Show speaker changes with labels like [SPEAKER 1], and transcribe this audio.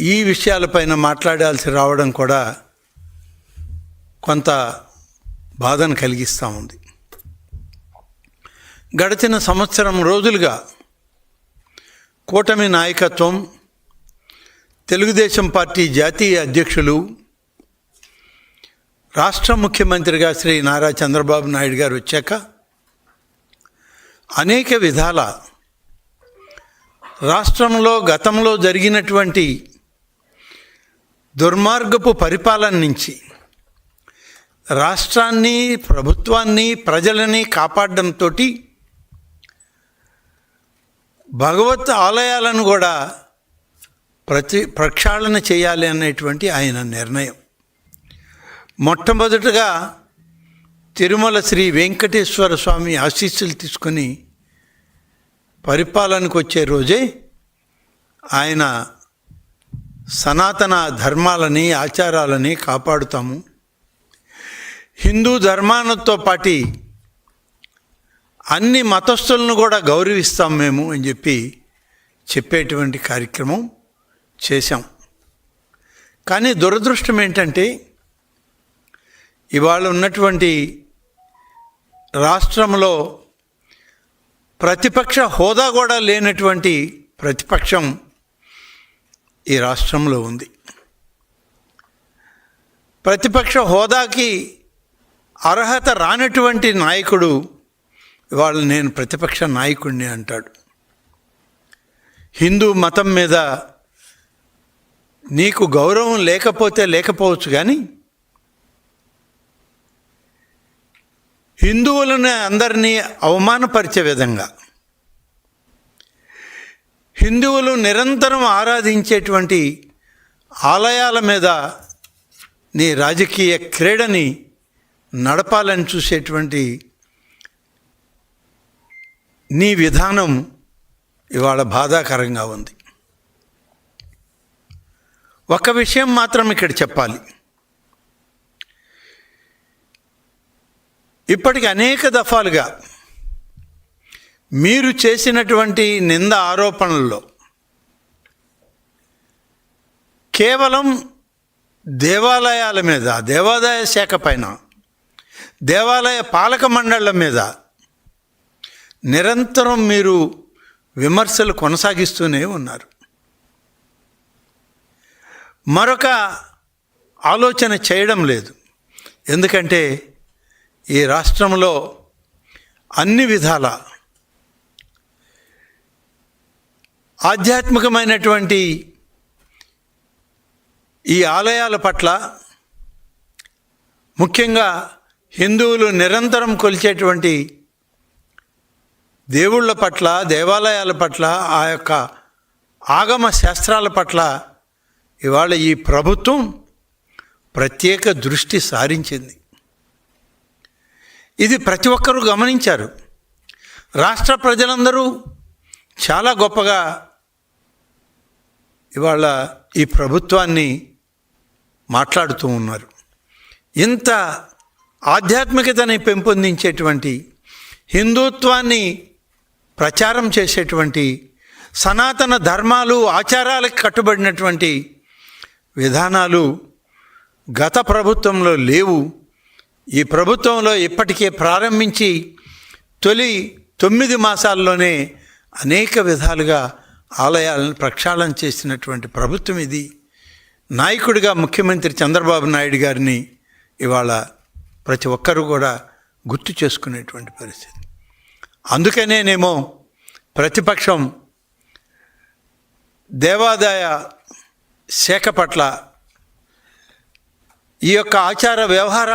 [SPEAKER 1] ఈ విషయాలపైన మాట్లాడాల్సి రావడం కూడా కొంత బాధను కలిగిస్తూ ఉంది. గడిచిన సంవత్సరం రోజులుగా కూటమి నాయకత్వం తెలుగుదేశం పార్టీ జాతీయ అధ్యక్షులు రాష్ట్ర ముఖ్యమంత్రిగా శ్రీ నారా చంద్రబాబు నాయుడు గారు వచ్చాక అనేక విధాల రాష్ట్రంలో గతంలో జరిగినటువంటి దుర్మార్గపు పరిపాలన నుంచి రాష్ట్రాన్ని ప్రభుత్వాన్ని ప్రజలని కాపాడడంతో భగవత్ ఆలయాలను కూడా ప్రతి ప్రక్షాళన చేయాలి అనేటువంటి ఆయన నిర్ణయం. మొట్టమొదటగా తిరుమల శ్రీ వెంకటేశ్వర స్వామి ఆశీస్సులు తీసుకొని పరిపాలనకు వచ్చే రోజే ఆయన సనాతన ధర్మాలని ఆచారాలని కాపాడుతాము. హిందూ ధర్మాలతో పాటి అన్ని మతస్థులను కూడా గౌరవిస్తాం మేము అని చెప్పి చెప్పేటువంటి కార్యక్రమం చేశాం. కానీ దురదృష్టం ఏంటంటే ఇవాళ ఉన్నటువంటి రాష్ట్రంలో ప్రతిపక్ష హోదా కూడా లేనటువంటి ప్రతిపక్షం ఈ రాష్ట్రంలో ఉంది. ప్రతిపక్ష హోదాకి అర్హత రానటువంటి నాయకుడు వాళ్ళు నేను ప్రతిపక్ష నాయకుడిని అంటాడు. హిందూ మతం మీద నీకు గౌరవం లేకపోతే లేకపోవచ్చు కానీ హిందువులను అందరినీ అవమానపరిచే విధంగా హిందువులు నిరంతరం ఆరాధించేటువంటి ఆలయాల మీద నీ రాజకీయ క్రీడని నడపాలని చూసేటువంటి నీ విధానం ఇవాళ బాధాకరంగా ఉంది. ఒక విషయం మాత్రం ఇక్కడ చెప్పాలి. ఇప్పటికి అనేక దఫాలుగా మీరు చేసినటువంటి నింద ఆరోపణల్లో కేవలం దేవాలయాల మీద దేవాదాయ శాఖ పైన దేవాలయ పాలక మండళ్ళ మీద నిరంతరం మీరు విమర్శలు కొనసాగిస్తూనే ఉన్నారు. మరొక ఆలోచన చేయడం లేదు. ఎందుకంటే ఈ రాష్ట్రంలో అన్ని విధాల ఆధ్యాత్మికమైనటువంటి ఈ ఆలయాల పట్ల ముఖ్యంగా హిందువులు నిరంతరం కొలిచేటువంటి దేవుళ్ళ పట్ల దేవాలయాల పట్ల ఆ యొక్క ఆగమ శాస్త్రాల పట్ల ఇవాళ ఈ ప్రభుత్వం ప్రత్యేక దృష్టి సారించింది. ఇది ప్రతి ఒక్కరూ గమనించారు. రాష్ట్ర ప్రజలందరూ చాలా గొప్పగా ఇవాళ ఈ ప్రభుత్వాన్ని మాట్లాడుతూ ఉన్నారు. ఇంత ఆధ్యాత్మికతని పెంపొందించేటువంటి హిందుత్వాన్ని ప్రచారం చేసేటువంటి సనాతన ధర్మాలు ఆచారాలకు కట్టుబడినటువంటి విధానాలు గత ప్రభుత్వంలో లేవు. ఈ ప్రభుత్వంలో ఇప్పటికే ప్రారంభించి తొలి తొమ్మిది మాసాల్లోనే అనేక విధాలుగా ఆలయాలను ప్రక్షాళన చేసినటువంటి ప్రభుత్వం ఇది. నాయకుడిగా ముఖ్యమంత్రి చంద్రబాబు నాయుడు గారిని ఇవాళ ప్రతి ఒక్కరూ కూడా గుర్తు చేసుకునేటువంటి పరిస్థితి. అందుకనేనేమో ప్రతిపక్షం దేవాదాయ శాఖ పట్ల ఈ యొక్క ఆచార వ్యవహారాలు